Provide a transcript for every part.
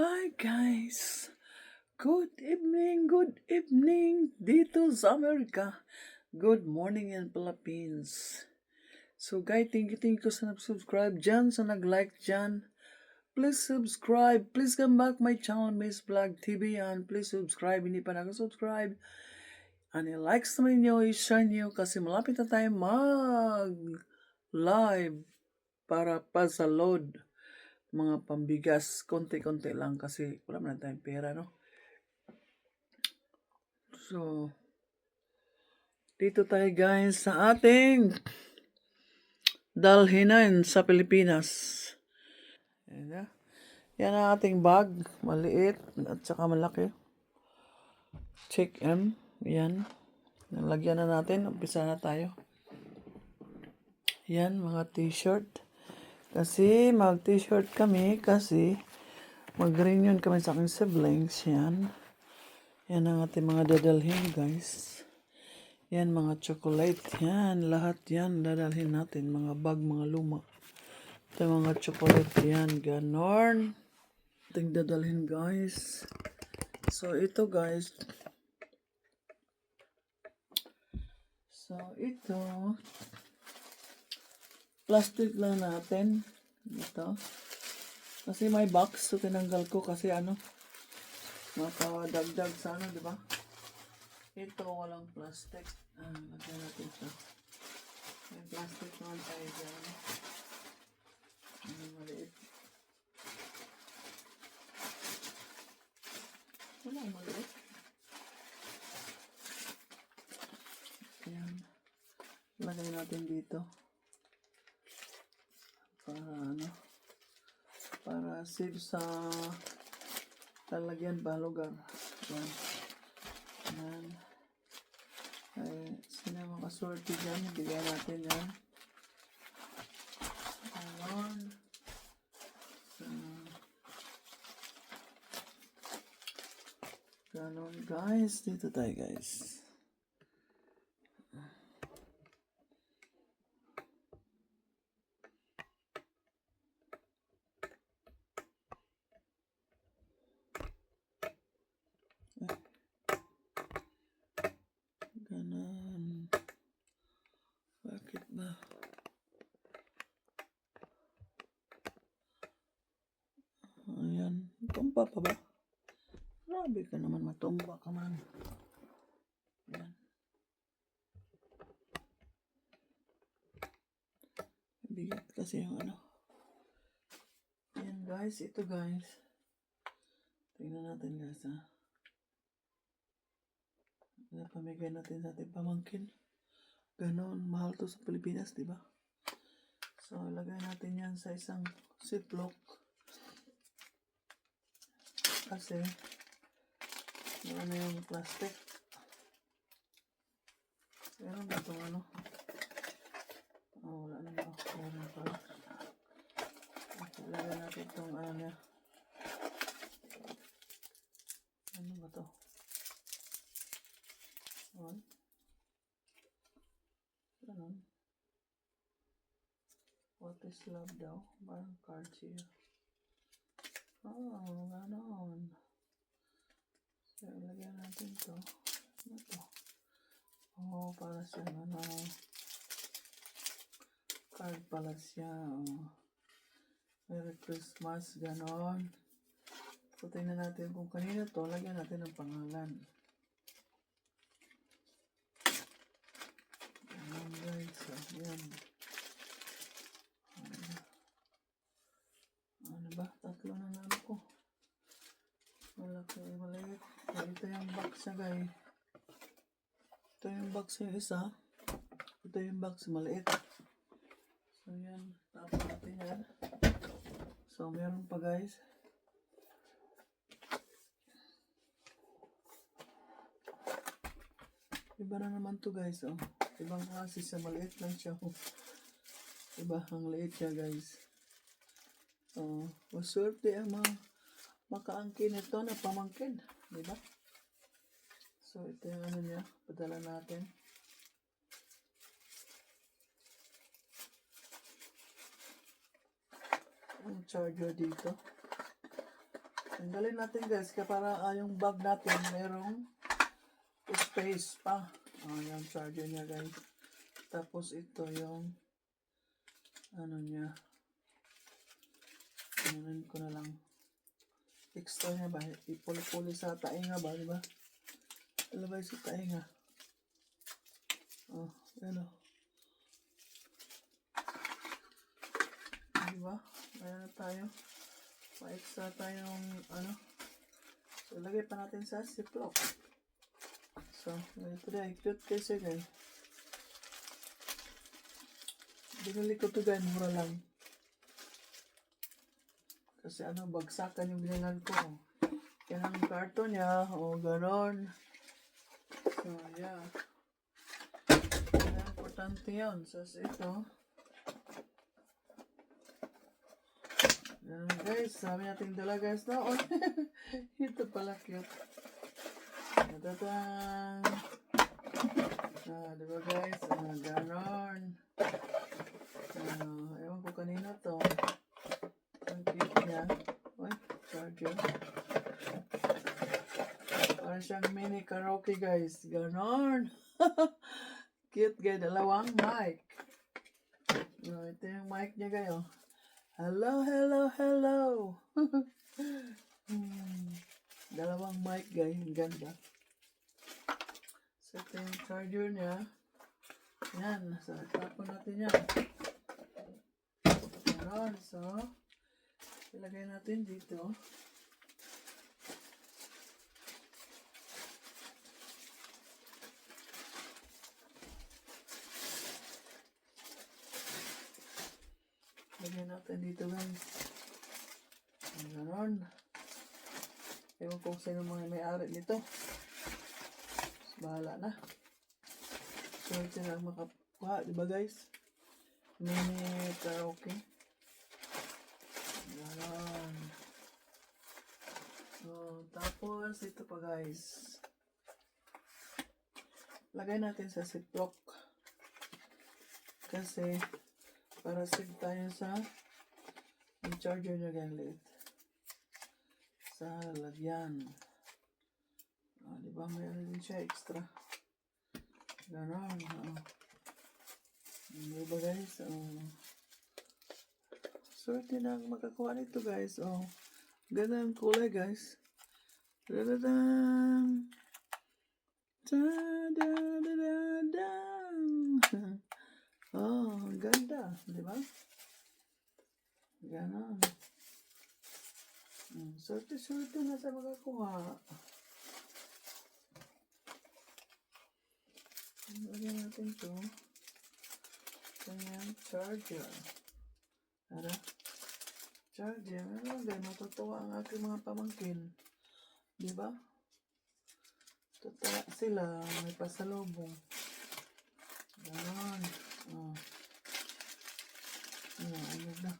Hi guys! Good evening, good evening dito sa Amerika. Good morning in Philippines. So guys, thank you, thank you sa nag-subscribe dyan, sa nag-like dyan. Please subscribe. Please come back my channel, Miss Vlog TV. And please subscribe. Hindi pa nag-subscribe. And i-likes naman nyo, i-share nyo kasi malapit na tayo mag-live para pa sa load mga pambigas, konti-konti lang kasi wala man tayong pera, no? So, dito tayo guys sa ating dalhinan sa Pilipinas. Ayan na. Yan ang ating bag. Maliit at saka malaki. Check M. Yan. Nalagyan na natin. Umpisa na tayo. Yan, mga t-shirt. Kasi mag-t-shirt kami kasi mag-reunion kami sa aking siblings. Yan. Yan ang ating mga dadalhin guys. Yan mga chocolate. Yan, lahat yan dadalhin natin. Mga bag, mga luma. Ito mga chocolate yan. Ganon. Ating dadalhin guys. So ito guys. So ito. Plastic lang natin. Ito. Kasi may box. So tinanggal ko kasi ano. Makadagdag sa ano, di ba? Ito walang plastic. Ah, lagyan natin siya. May plastic naman tayo dyan. Ano, maliit. Wala, maliit. Ayan. Lagay natin dito. Para ano. Para save sa lalagyan ba lugar. Ayan. Ayan. Ay, sino makaswerte dyan? Bigyan natin yan. Ayan. Ganon guys. Dito tayo guys. Ganon. Bakit ba? Ayan. Tumba pa ba? Grabe ka naman matumba ka man. Ayan. Bigat kasi yung ano. Ayan guys. Ito guys. Tingnan natin guys ha. Napamigay natin sa ating pamangkin. Ganon, mahal to sa Pilipinas, di ba? So, lagay natin yan sa isang ziplock. Kasi, wala na yung plastic. Meron ba itong ano? Oh, wala na ba? Meron pala. Okay, lagay natin itong ano niya. Ano ba to? One. Ganon. What is love daw? Parang card siya. Oh, ganon. So, lagyan natin to. Ano to? Oh, para siya ano. Card pala siya. Oh. Merry Christmas, ganon. So, tingnan natin kung kanina to. Lagyan natin ng pangalan. Ayan guys, so, ayan. Ano ba? Tatlo na lang ko. Malaki, maliit. So, ito yung box niya. Ito yung box yung isa. Ito yung box maliit. So yan, tapos natin yan. So meron pa guys. Iba na naman to guys, oh. Ibang klase siya, maliit lang siya. Oh. Iba, ang liit siya guys. Oh, maswerte ang mga makaangkin ito na pamangkin. Di ba? So, ito yung ano niya. Padala natin. Ang charger dito. Tanggalin natin guys, kaya para ah, yung bag natin merong space pa. Oh, yung charger niya guys. Tapos ito yung ano niya. Ano ko na lang. Extra niya ba? Ipuli-puli sa tainga ba, di ba? Ilabay sa tainga. Oh, ano. Di ba? Mayroon na tayo. Pa-extra tayong ano. So, lagay pa natin sa ziplock. So, ito na. Cute kasi guys. Binili ko to guys. Mura lang. Kasi ano, bagsakan yung binilan ko. Yan ang karton niya. O, ganon. So, yeah. Yan, importante yun. So, ito. Yan guys, sabi natin dala guys na. Oh, ito pala cute. Tatatang. Ah, diba guys? Ah, ganon. Ah, ewan ko kanina to. Ang cute niya. Uy, charger. Parang siyang mini karaoke guys. Ganon. cute guys. Dalawang mic. Oh, ito yung mic niya kayo. Hello, hello, hello. Hmm. Dalawang mic guys. Ang ganda. So, ito yung charger niya. Yan. So, tapon natin yan. Meron. So, ilagay natin dito. Lagyan natin dito guys. Ganon. Ewan kung sino mga may-ari nito. Bahala na. Ito na makakuha. Diba guys? Mini karaoke. Ganon. So, tapos ito pa guys. Lagay natin sa ziplock. Kasi, para save tayo sa yung charger niya galit. Sa lalagyan. Ah, di ba? Mayroon din siya extra. Ganon. Oh. Di ba guys? Oh. Swerte na makakuha nito guys. Oh. Ganda ang kulay guys. Da-da-dang. Da-da-da-da-dang. Oh, ang ganda. Di ba? Ganon. Hmm, Swerte-swerte na sa makakuha. Lagyan natin to. Kanyang charger. Ara. Charger. Ano ba? Matutuwa ang aking mga pamangkin. Di ba? Tutuwa sila. May pasalubong. Ganon. Oh. Ano, ano na.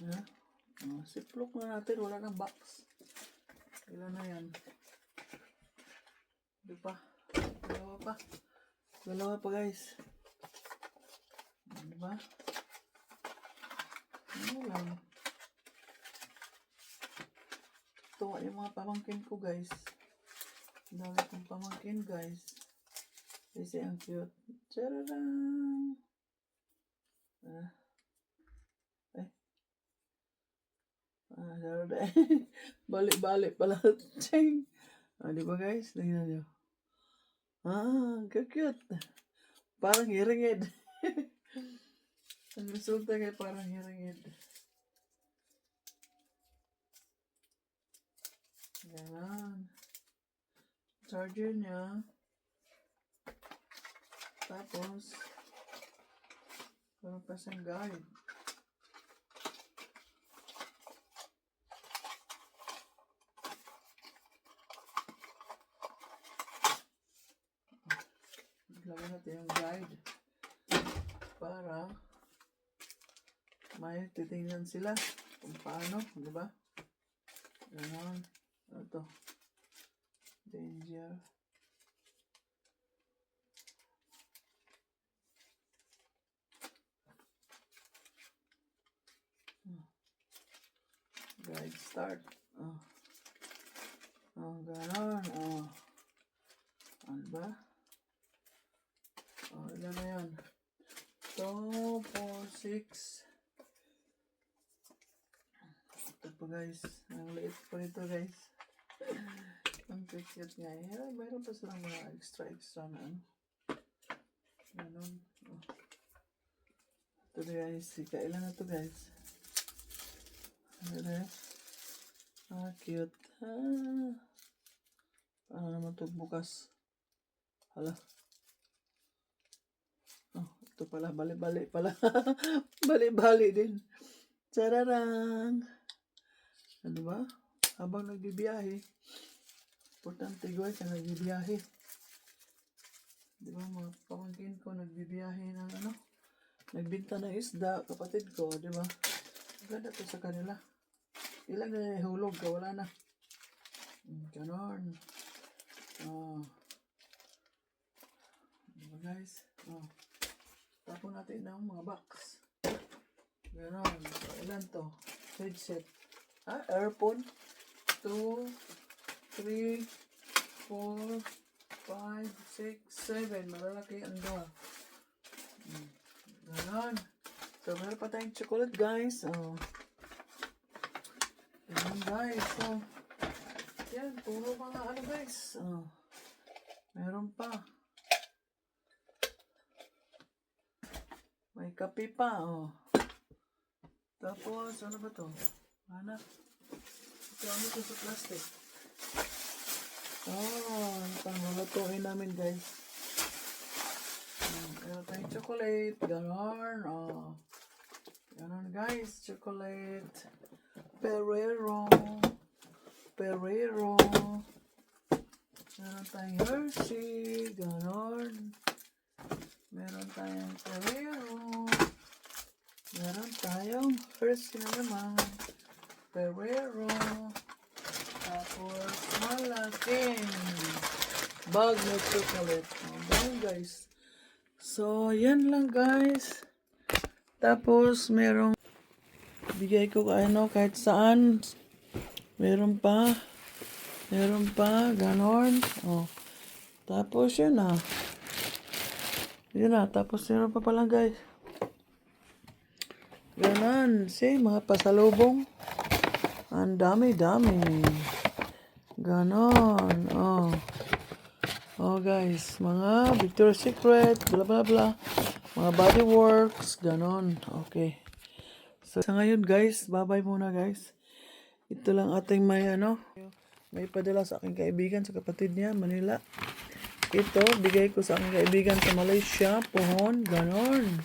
Yeah. Siplok na natin. Wala nang box. Ilan na yan? Di pa. Dalawa pa. Dalawa pa guys. Di ba? Ano lang. Tuwa yung mga pamangkin ko guys. Dami kong pamangkin guys. Kasi ang cute. Tcharadang! Ah. Balik-balik pala. Ching! Ah, di ba guys? Tingnan nyo. Ah, cute. Parang hiringid. ang resulta kay parang hiringid. Ganon. Charger niya. Tapos, meron pa siyang guide. Lagyan natin yung guide para may titingnan sila kung paano, di ba? Ganon. Ano to? Danger. Guide start. Ah. Ah, oh. Oh, ganon. Oh. Ah. Ano ba? Ilan na yan? 2, 4, 6. Ito pa guys. Ang liit pa nito guys. Ang cute nga. Yeah, mayroon pa silang mga extra extra na ano. Ganon. Oh. Ito guys. Kailan na to guys? Ano? Ah, cute. Ah. Paano naman ito bukas? Hala. Oh, ito pala. Bali-bali pala. Bali-bali din. Chararang. Ano ba? Habang nagbibiyahe. Importante guys na nagbibiyahe. Di ba mga pamangkin ko nagbibiyahe ng ano? Nagbinta ng isda, kapatid ko, di ba? Ganda to sa kanila. Ilang na hulog ka, wala na. Mm, Ganon. Oh. Diba guys? Oh. Tapon natin ng mga box. Ganon. So, ilan to? Headset. Ah, earphone. 2, 3, 4, 5, 6, 7. Malalaki ang door. Mm. Ganon. So, meron pa tayong chocolate, guys. Oh. Ayan, guys. So, yan. Puro mga ano, guys. Oh. Meron pa. May kape pa, oh. Tapos, ano ba to? Ano? Ito, ano to sa plastic? Oh, panglutuin namin, guys. Meron tayong chocolate. Ganon. Oh. Ganon guys. Chocolate. Ferrero. Ferrero. Meron tayong Hershey. Ganon. Meron tayong Ferrero. Meron tayong Hershey na naman. Ferrero. Tapos malaking bag na chocolate. Oh, ganun guys. So, yan lang guys. Tapos, merong bigay ko ano kahit saan. Meron pa. Meron pa. Ganon. Oh. Tapos, yun na. Yun na. Tapos, meron pa pala guys. Ganon. See, mga pasalubong. Ang dami-dami. Ganon. Oh. Oh guys, mga Victoria's Secret, bla bla bla. Mga body works, ganon. Okay. So, sa ngayon guys, bye-bye muna guys. Ito lang ating may ano, may padala sa aking kaibigan, sa kapatid niya, Manila. Ito, bigay ko sa aking kaibigan sa Malaysia, Pohon, ganon.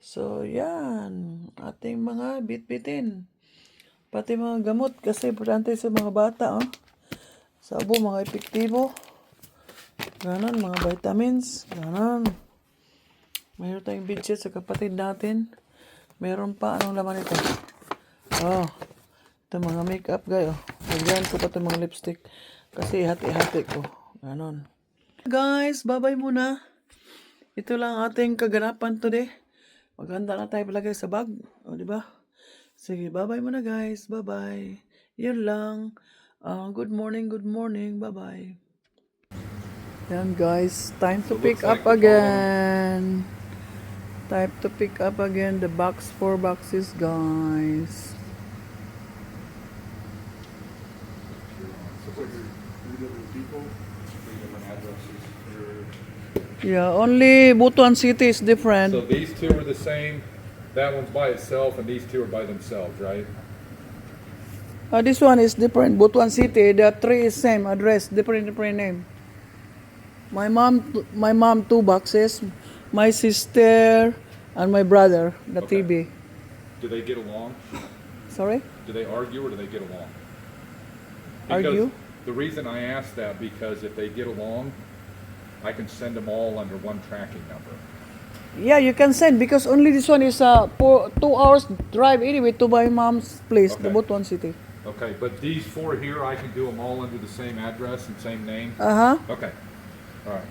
So, yan. Ating mga bit-bitin. Pati mga gamot, kasi importante sa mga bata, oh. Sabo, mga epektibo. Ganon, mga vitamins. Ganon. Mayroon tayong budget sa kapatid natin. Meron pa, anong laman ito? Oh, ito mga makeup guy, oh. Lagyan ko pa mga lipstick. Kasi hati-hati ko. Ganon. Guys, bye-bye muna. Ito lang ating kaganapan today. Maganda na tayo palagay sa bag. O, di ba? Sige, bye-bye muna guys. Bye-bye. Yun lang. Ah, good morning, good morning. Bye-bye. Yan guys, time to pick up again. Time to pick up again the box, four boxes guys. So different people, Yeah, only Butuan City is different. So these two are the same, that one's by itself, and these two are by themselves, right? Uh, this one is different. Butuan City, the three is same address, different different name. My mom, my mom two boxes, my sister and my brother the Okay. TB. Do they get along? Sorry. Do they argue or do they get along? Argue? Because The reason I ask that, because if they get along, I can send them all under one tracking number. Yeah, you can send because only this one is uh four, two hours drive anyway to my mom's place, the Okay. Butuan City. Okay, but these four here, I can do them all under the same address and same name? Uh huh. Okay, all right.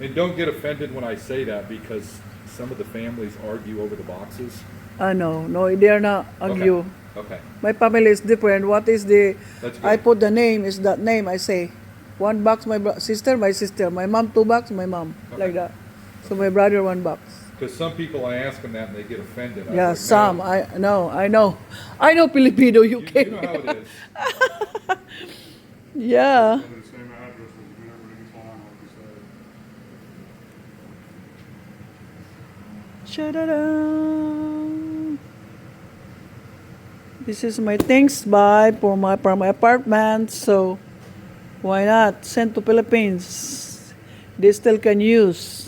And don't get offended when I say that because some of the families argue over the boxes? Ah, no, no, they are not argue. Okay, Okay. My family is different. What is the, that's good. I put the name, is that name, I say. One box, my bro- sister, my sister. My mom, two box, my mom. Like that. So my brother, one box. Because some people, I ask them that and they get offended. I was Yeah, like, some. "No, I know, I know. I know Filipino, you You, you can. know how it is. Yeah. Under the same address as me, everything's fine, like you said. Shadada. This is my things buy for my for my apartment. So why not send to Philippines? They still can use.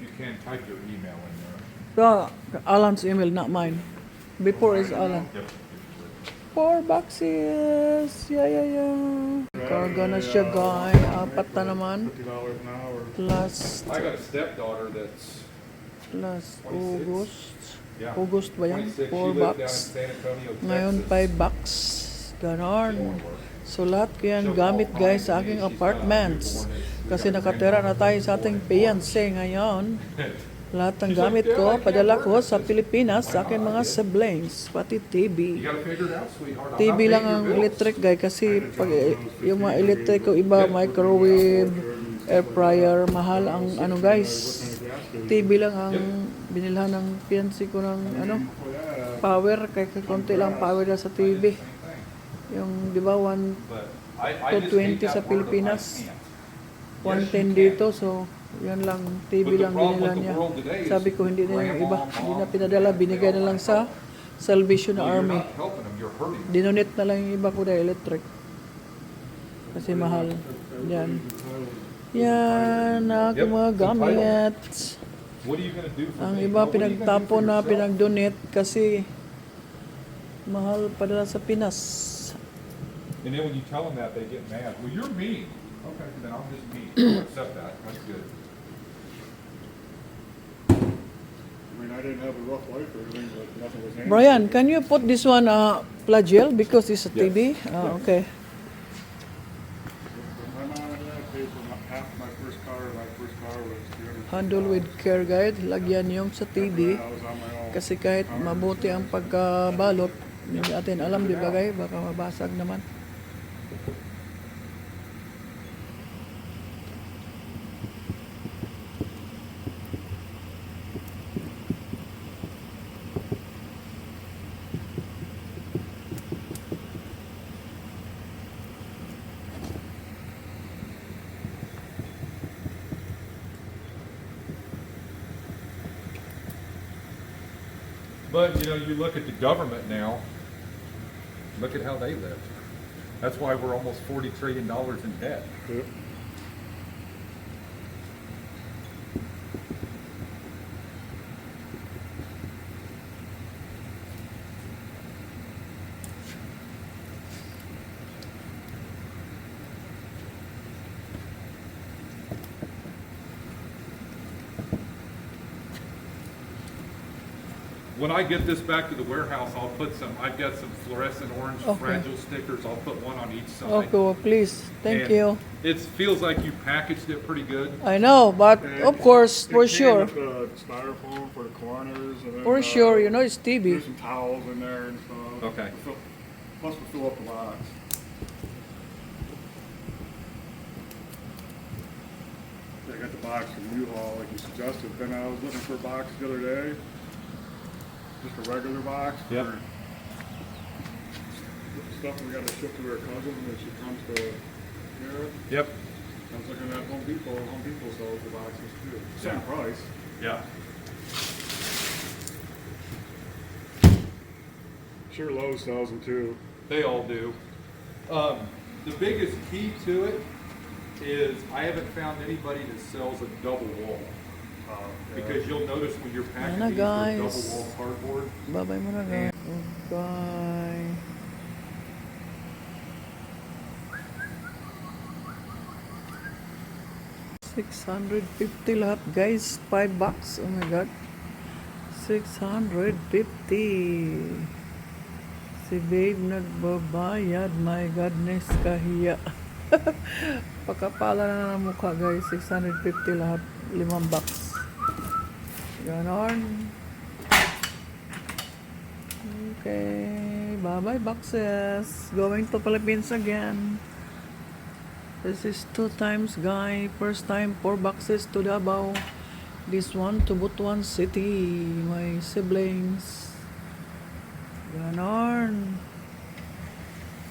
You can, type your email in there. So Alan's email, not mine. Before is Alan. Yep. Four boxes. Yeah, yeah, yeah. Karga na siya, guy. Apat na naman. Fifty dollars an hour. Plus, I got a stepdaughter that's, plus 26. August. August ba yan? 26. She Four lived down in bucks. San Antonio, Ngayon, Texas. 5 bucks. Ganon. So, lahat ko yan gamit guys sa aking apartments. Kasi nakatira na tayo sa ating fiancé ngayon. Lahat ng gamit ko, padala ko sa Pilipinas sa aking mga siblings, pati TV. TV lang ang electric guy kasi pag yung mga electric ko iba microwave, air fryer, mahal ang ano guys. TV lang ang binilhan ng fiancé ko ng ano power kay konti lang power na sa TV. Yung di ba one But I, I just 220 hate sa Pilipinas. can't. 110 dito so yan lang TV lang binilhan niya. Sabi ko hindi na yung iba, hindi na pinadala, binigay na lang sa Salvation Army. Dinonate na lang yung iba ko na electric. Kasi mahal. Yan. Yan, ang aking Yep, mga gamit. What are you gonna do for Ang iba pinagtapon na pinag-donate kasi mahal padala sa Pinas. And then when you tell them that, they get mad. Well, you're mean. Okay, then I'm just mean. I'll accept that. That's good. I mean, I didn't have a rough life or anything, but nothing was handed. Brian, can you put this one uh, flagell because it's a Yes. TV? Ah, okay. Handle with care guide. Lagyan yung sa TV. Kasi kahit mabuti ang pagkabalot, hindi natin alam, di ba guys? Baka mabasag naman. But, you know, you look at the government now, look at how they live. That's why we're almost forty trillion dollars in debt. Yeah. I get this back to the warehouse, I'll put some, I've got some fluorescent orange Okay. fragile stickers. I'll put one on each side. Okay, well, please. Thank And you. It feels like you packaged it pretty good. I know, but And of course, it for came sure. with the styrofoam for the corners and then. For uh, sure, you know it's TV. There's some towels in there and stuff. Okay. We fill- Plus we fill up the box. I got the box from U-Haul like you suggested, then I was looking for a box the other day. Just a regular box. Yep. Stuff we gotta ship to her cousin when she comes to here. Yep. I was looking at Home Depot, Home Depot sells the boxes too, same Yeah. price. Yeah. Sure Lowe's sells them too. They all do. Um, the biggest key to it is I haven't found anybody that sells a double wall. Uh, Because you'll notice when you're Yan packaging na, these guys. double wall cardboard, Babay mo na guys. Bye. Six hundred fifty lahat guys. Five bucks. Oh my god. Six hundred fifty. Si babe nagbabayad. My goodness, kahiya. Pagkapala na ng mukha guys, 650 lahat, limang box. Ganon. Okay, bye-bye boxes. Going to Philippines again. This is two times guy. First time four boxes to Davao. This one to Butuan City. My siblings. Ganon.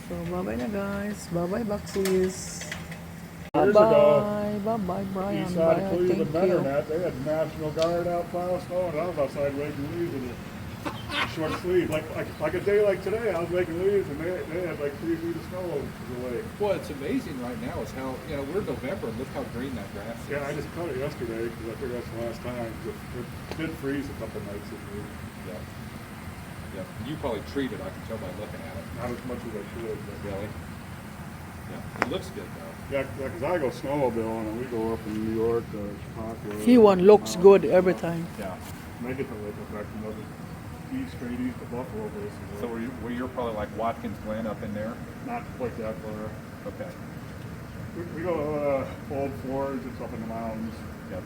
So bye-bye na guys. Bye-bye boxes. Years ago, Bye. Bye-bye Brian. East side Bye. of Cleveland, Thank you. Metronet, they had National Guard out plowing snow, and I was outside raking leaves in a short sleeve. Like, like, like a day like today, I was raking leaves, and they, they had like three feet of snow over the lake. What's amazing right now is how, you know, we're November and look how green that grass is. Yeah, I just cut it yesterday, because I figured that's the last time, 'cause it, it did freeze a couple nights this week. Yeah. Yeah. You probably treat it, I can tell by looking at it. Not as much as I should, but. Really? Yeah. It looks good though. Yeah, yeah, 'cause I go snowmobiling, and we go up in New York to Chicago. He one looks good every time. Yeah. Make it to Lake Effect, you know, the east, straight east of Buffalo, basically. So were you, were you probably like Watkins Glen up in there? Not quite that far. Okay. We, we go to uh, Old Forge, it's up in the mountains. Yep.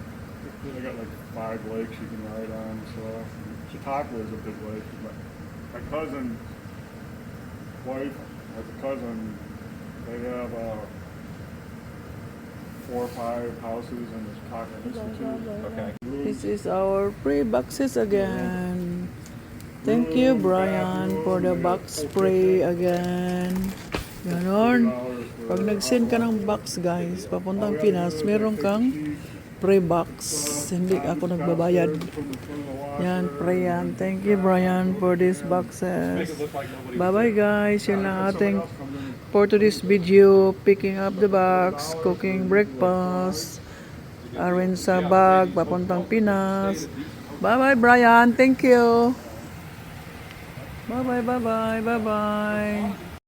They got like five lakes you can ride on, so Chautauqua is a big lake. My, my cousin's wife has a cousin, they have uh, four or five houses in the Chautauqua Institute. Okay. This is our free boxes again. Thank you, Brian, for the box spray again. Ganon. Pag nag-send ka ng box, guys, papuntang Pinas, meron kang free box. Hindi ako nagbabayad. Yan, pre yan. Thank you, Brian, for these boxes. Bye-bye, guys. Yun lang ating for today's video. Picking up the box, cooking breakfast. Arin sa bag, papuntang Pinas. Bye-bye, Brian. Thank you. Bye-bye, bye-bye, bye-bye.